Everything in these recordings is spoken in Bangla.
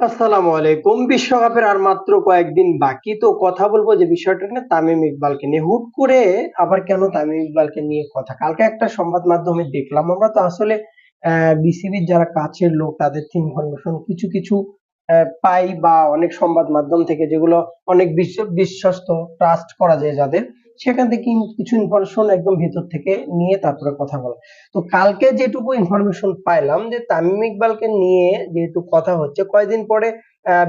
আসসালামু আলাইকুম। বিশ্বকাপের আর মাত্র কয়েকদিন বাকি, তো কথা বলব যে বিষয়টা নিয়ে তামিম ইকবালকে নিয়ে। হুট করে আবার কেন তামিম ইকবালকে নিয়ে কথা? কালকে একটা সংবাদ মাধ্যমে দেখলাম আমরা, তো আসলে বিসিবির যারা কাছের লোক, তাদের থেকে ইনফরমেশন কিছু কিছু পাই বা অনেক সংবাদ মাধ্যম থেকে যেগুলো অনেক বিশ্ব- বিশ্বস্ত ট্রাস্ট করা যায় যাদের। সেখান থেকে কিছু ইনফরমেশন একদম ভেতর থেকে নিয়ে তারপরে কথা বলা। তো কালকে যেটুকু ইনফরমেশন পাইলাম যে তামিম ইকবালকে নিয়ে যেহেতু কথা হচ্ছে, কয়েকদিন পরে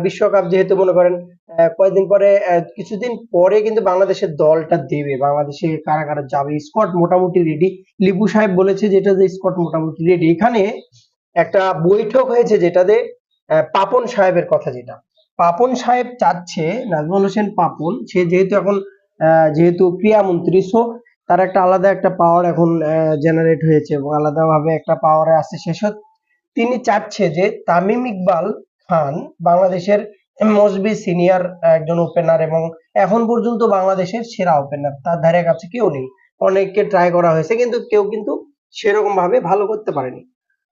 বিশ্বকাপ যেহেতু মনে করেন কয়েকদিন পরে কিছুদিন পরে কিন্তু বাংলাদেশের দলটা দেবে। বাংলাদেশে কারা কারা যাবে। স্কট মোটামুটি রেডি লিপু সাহেব বলেছে যেটা যে স্কট মোটামুটি রেডি এখানে একটা বৈঠক হয়েছে যেটাতে পাপন সাহেবের কথা যেটা। পাপন সাহেব চাচ্ছে, নাজমুল হোসেন পাপন, সে যেহেতু এখন যেহেতু ক্রীড়ামন্ত্রী সো তার একটা আলাদা একটা পাওয়ার এখন জেনারেট হয়েছে এবং আলাদাভাবে একটা পাওয়ারে আসছে। শেষ তিনি চাচ্ছে যে তামিম ইকবাল খান বাংলাদেশের মসবি সিনিয়র একজন ওপেনার এবং এখন পর্যন্ত বাংলাদেশের সেরা ওপেনার তার ধারে কাছে কেউ নেই। অনেককে ট্রাই করা হয়েছে, কিন্তু কেউ কিন্তু সেরকম ভাবে ভালো করতে পারেনি।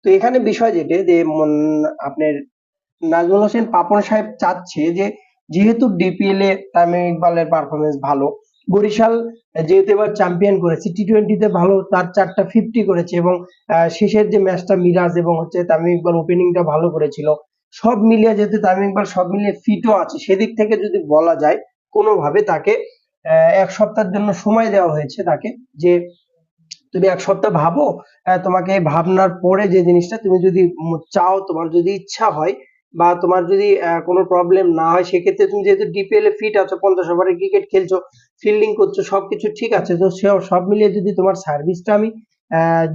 তো এখানে বিষয় যেটা যে আপনার নাজমুল হোসেন পাপন সাহেব চাচ্ছে যে যেহেতু ডিপিএল এ তামিম ইকবালের পারফরমেন্স ভালো, বরিশাল যেহেতু এবার চ্যাম্পিয়ন করেছে টি টোয়েন্টিতে ভালো, তার চারটা ফিফটি করেছে এবং শেষের যে ম্যাচটা মিরাজ এবং হচ্ছে তামিম ইকবাল ওপেনিংটা ভালো করেছিল, সব মিলিয়ে যেহেতু তামিম ইকবাল সব মিলিয়ে ফিটও আছে, সেদিক থেকে যদি বলা যায়, কোনোভাবে তাকে এক সপ্তাহের জন্য সময় দেওয়া হয়েছে তাকে, যে তুমি এক সপ্তাহ ভাবো তোমাকে ভাবনার পরে যে জিনিসটা তুমি যদি চাও, তোমার যদি ইচ্ছা হয় বা তোমার যদি কোনো প্রবলেম না হয়, সেক্ষেত্রে তুমি যেহেতু ডিপিএল এ ফিট আছো, পঞ্চাশ ওভারে ক্রিকেট খেলছো ফিল্ডিং করছ, সবকিছু ঠিক আছে, তো সব মিলিয়ে যদি তোমার সার্ভিসটা আমি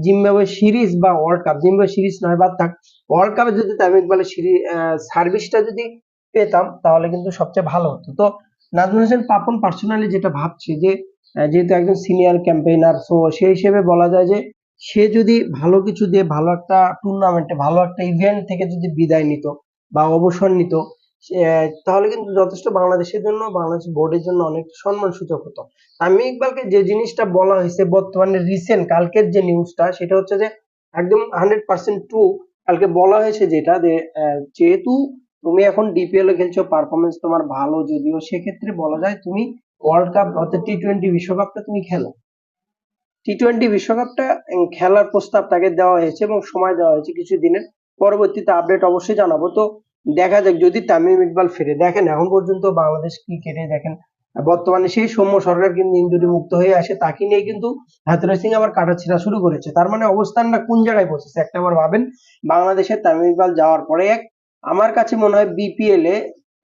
জিম্বাবুয়ে সিরিজ বা ওয়ার্ল্ড কাপ জিম্বাবুয়ে সিরিজ নয়, বাদ থাক ওয়ার্ল্ড কাপে যদি তামিম ইকবালের সিরিজ সার্ভিসটা যদি পেতাম, তাহলে কিন্তু সবচেয়ে ভালো হতো। তো নাজমুল হোসেন পাপন পার্সোনালি যেটা ভাবছে যে যেহেতু একজন সিনিয়র ক্যাম্পেইনার সো সেই হিসেবে বলা যায় যে, সে যদি ভালো কিছু দিয়ে ভালো একটা টুর্নামেন্টে ভালো একটা ইভেন্ট থেকে যদি বিদায় নিত বা অবসর নিত তাহলে কিন্তু যথেষ্ট বাংলাদেশের জন্য, বাংলাদেশ বোর্ডের জন্য অনেক সম্মান সূচক হতো। তামিম ইকবালকে যে জিনিসটা বলা হয়েছে বর্তমানে রিসেন্ট কালকের যে নিউজটা সেটা হচ্ছে যে একদম হান্ড্রেড পার্সেন্ট ট্রু কালকে বলা হয়েছে যেটা যে যেহেতু তুমি এখন ডিপিএল এ খেলছো পারফরমেন্স তোমার ভালো, যদিও সেক্ষেত্রে বলা যায় তুমি ওয়ার্ল্ড কাপ অর্থাৎ টি টোয়েন্টি বিশ্বকাপটা তুমি খেলো। টি টোয়েন্টি বিশ্বকাপটা খেলার প্রস্তাব তাকে দেওয়া হয়েছে এবং সময় দেওয়া হয়েছে কিছু দিনের পরবর্তীতে আপডেট অবশ্যই জানাব। তো দেখা যাক, যদি তামিম ইকবাল ফিরে দেখেন, এখন পর্যন্ত বাংলাদেশ ক্রিকেটে দেখেন, বর্তমানে সেই সৌম্য সরকার কিন্তু ইঞ্জুরি মুক্ত হয়ে আসে তাকে নিয়ে কিন্তু হাতুরা সিং আবার কাটা কাটাছিড়া শুরু করেছে। তার মানে অবস্থানটা কোন জায়গায় পৌঁছেছে একটা বার ভাবেন, বাংলাদেশের তামিম ইকবাল যাওয়ার পরে এক, আমার কাছে মনে হয় বিপিএল এ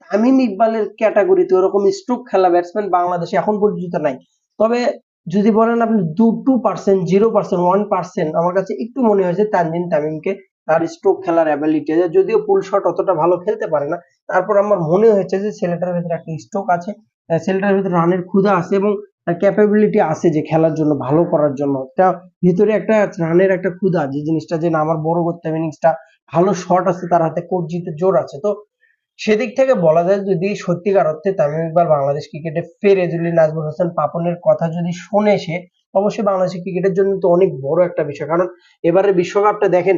তামিম ইকবালের ক্যাটাগরিতে ওরকম স্ট্রোক খেলা ব্যাটসম্যান বাংলাদেশে এখন পর্যন্ত নাই। তবে যদি বলেন আপনি দু two percent zero percent one percent আমার কাছে একটু মনে হয়েছে তানজিন তামিমকে তার স্ট্রোক খেলার অ্যাবিলিটি আছে। যদিও পুল শট অতটা ভালো খেলতে পারে না। তারপর আমার মনে হয়েছে যে ছেলেটার ভিতরে একটা স্ট্রোক আছে। ছেলেটার ভিতরে রানের ক্ষুধা আছে এবং ক্যাপাবিলিটি আছে যে খেলার জন্য, ভালো করার জন্য। একটা ভিতরে একটা রানের একটা ক্ষুধা যে জিনিসটা যে না, আমার বড় করতে হবে। ইনিংসটা ভালো শট আছে, তার হাতে কবজিতে জোর আছে। তো সেদিক থেকে বলা যায় যদি সত্যিকার অর্থে তামিম ইকবাল বাংলাদেশ ক্রিকেটে ফেরে যদি নাজমুল হাসান পাপনের কথা যদি শোনে সে, অবশ্যই বাংলাদেশ ক্রিকেটের জন্য তো অনেক বড় একটা বিষয়। কারণ এবারে বিশ্বকাপটা দেখেন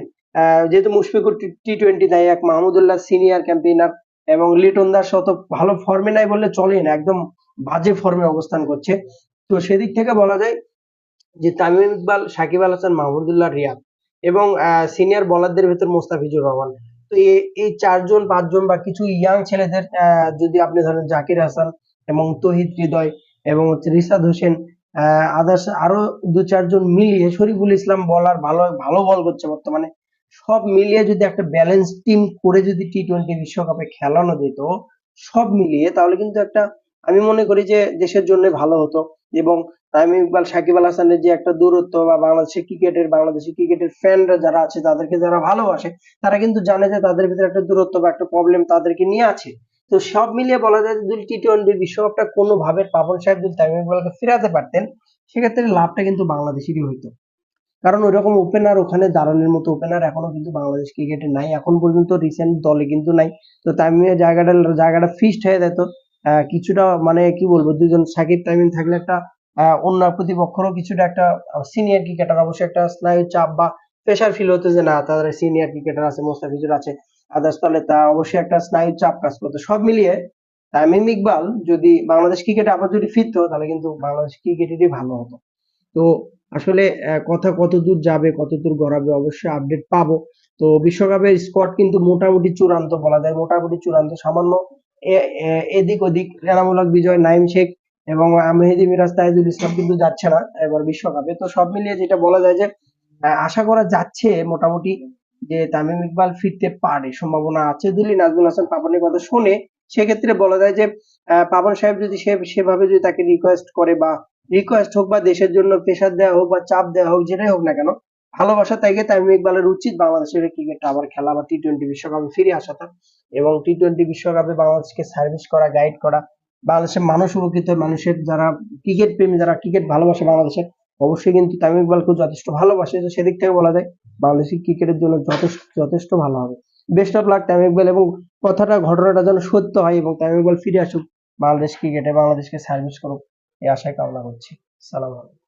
যেহেতু মুশফিকুর টি টোয়েন্টি নাই, এক মাহমুদুল্লাহ সিনিয়র ক্যাম্পেইনার এবং লিটন দাস অত ভালো ফর্মে নাই বললে চলে না, একদম বাজে ফর্মে অবস্থান করছে। তো সেদিক থেকে বলা যায় যে তামিম ইকবাল, সাকিব আল হাসান, মাহমুদুল্লাহ, রিয়াদ এবং সিনিয়র বোলারদের ভেতর মোস্তাফিজুর রহমান। তো এই চারজন, পাঁচজন বা কিছু ইয়াং ছেলেদের যদি আপনি ধরেন জাকির হাসান এবং তহিদ হৃদয় এবং হচ্ছে রিসাদ হোসেন আদার্স আরও দু চারজন মিলিয়ে শরীফুল ইসলাম বলার ভালো ভালো বল করছে বর্তমানে। সব মিলিয়ে যদি একটা ব্যালেন্স টিম করে যদি টি টোয়েন্টি বিশ্বকাপে খেলানো যেত, সব মিলিয়ে তাহলে কিন্তু একটা, আমি মনে করি যে দেশের জন্য ভালো হতো। এবং তামিম ইকবাল, সাকিব আল হাসানের যে একটা দূরত্ব বা বাংলাদেশের ক্রিকেটের বাংলাদেশের ক্রিকেটের ফ্যানরা যারা আছে, তাদেরকে যারা ভালোবাসে, তারা কিন্তু জানে যে তাদের ভিতরে একটা দূরত্ব বা একটা প্রবলেম তাদেরকে নিয়ে আছে। তো সব মিলিয়ে বলা যায় যদি টি টোয়েন্টি বিশ্বকাপটা কোনোভাবে পাপন সাহেব যদি তামিম ইকবালকে ফেরাতে পারতেন, সেক্ষেত্রে লাভটা কিন্তু বাংলাদেশেরই হইতো। কারণ ওইরকম ওপেনার ওখানে দাঁড়ানোর মতো ওপেনার এখনও কিন্তু বাংলাদেশ ক্রিকেটে নাই। এখন পর্যন্ত রিসেন্ট দলে কিন্তু নাই। তো তামিমের জায়গাটা জায়গাটা ফিক্সড হয়ে যেত। কিছুটা মানে কি বলব, দুজন সাকিব তামিম থাকলে একটা অন্য প্রতিপক্ষেরও কিছুটা একটা সিনিয়র ক্রিকেটার অবশ্যই একটা স্নায়ু চাপ বা প্রেশার ফিল হতো যে না, তাদের সিনিয়র ক্রিকেটার আছে, মোস্তাফিজুর আছে, আদার্স তাহলে তা অবশ্যই একটা স্নায়ু চাপ কাজ করতো। সব মিলিয়ে তামিম ইকবাল যদি বাংলাদেশ ক্রিকেটে আবার যদি ফিরতো, তাহলে কিন্তু বাংলাদেশ ক্রিকেটেরই ভালো হতো। তো আসলে কথা কত দূর যাবে কত দূর গড়াবে অবশ্যই আপডেট পাবো। তো বিশ্বকাপের স্কোয়াড কিন্তু মোটামুটি চূড়ান্ত বলা যায়। মোটামুটি চূড়ান্ত, সামান্য এদিক ওদিক এনামূলক বিজয়, নাইম শেখ এবং মেহেদি মিরাজ, তাইজুল ইসলাম কিন্তু যাচ্ছে না এবার বিশ্বকাপে। তো সব মিলিয়ে যেটা বলা যায় যে আশা করা যাচ্ছে মোটামুটি যে তামিম ইকবাল ফিরতে পারে। সম্ভাবনা আছে দিল্লি নাজমুল হাসান পাপনের কথা শুনে, সেক্ষেত্রে বলা যায় যে পাপন সাহেব যদি সে, সেভাবে যদি তাকে রিকোয়েস্ট করে বা রিকোয়েস্ট হোক বা দেশের জন্য প্রেশার দেওয়া হোক বা চাপ দেওয়া হোক, যেটাই হোক না কেন, ভালোবাসা তাইকে তামিম ইকবালের উচিত বাংলাদেশের ক্রিকেটটা আবার খেলা বা টি টোয়েন্টি বিশ্বকাপে ফিরে আসাটা এবং টি টোয়েন্টি বিশ্বকাপে বাংলাদেশকে সার্ভিস করা গাইড করা, বাংলাদেশের মানুষ উপকৃত মানুষের যারা ক্রিকেট প্রেমী, যারা ক্রিকেট ভালোবাসে বাংলাদেশের, অবশ্যই কিন্তু তামিম ইকবালকেও যথেষ্ট ভালোবাসে। তো সেদিক থেকে বলা যায়, বাংলাদেশি ক্রিকেটের জন্য যথেষ্ট যথেষ্ট ভালো হবে। Best of luck Tamim Iqbal এবং কথাটা, ঘটনাটা যেন সত্য হয় এবং তামিম ইকবাল ফিরে আসুক, বাংলাদেশ ক্রিকেটে বাংলাদেশকে সার্ভিস করুক। এই আশায় কামনা করছি। সালাম আলাইকুম।